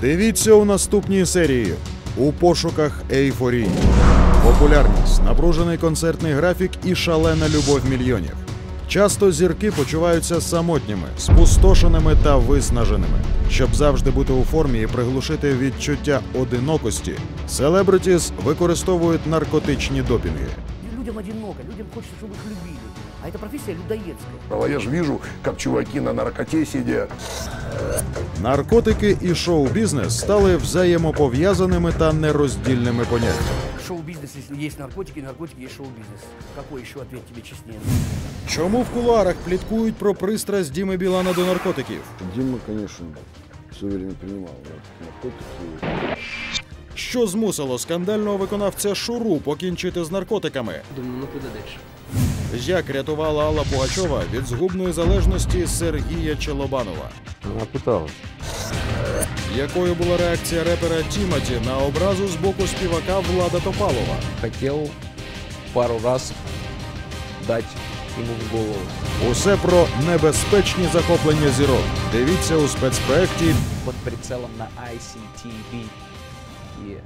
Дивіться у наступній серії у пошуках ейфорії. Популярність, напружений концертний графік і шалена любов мільйонів. Часто зірки почуваються самотніми, спустошеними та виснаженими. Щоб завжди бути у формі і приглушити відчуття одинокості, селебритіс використовують наркотичні допінги. Людям одиноко, людям хочется, чтобы их любили. А эта профессия людоедская. А я же вижу, как чуваки на наркоте сидят. Наркотики і шоу-бізнес стали взаємопов'язаними та нероздільними поняттями. Если есть наркотики, наркотики есть шоу-бизнес. Какой еще ответ тебе честнее? Чому в кулуарах пліткують про пристрасть Діми Білана до наркотиків? Дима, конечно, все время принимал да, наркотики. Що змусило скандального виконавця Шуру покінчити з наркотиками? Думаю, ну куди далі? Як рятувала Алла Пугачова від згубної залежності Сергія Челобанова? Она пыталась. Якою була реакція репера Тімоті на образу з боку співака Влада Топалова? хотел пару раз дать ему в голову. Усе про небезпечні захоплення зірок. Дивіться у спецпроекті Под прицелом на ICTV. И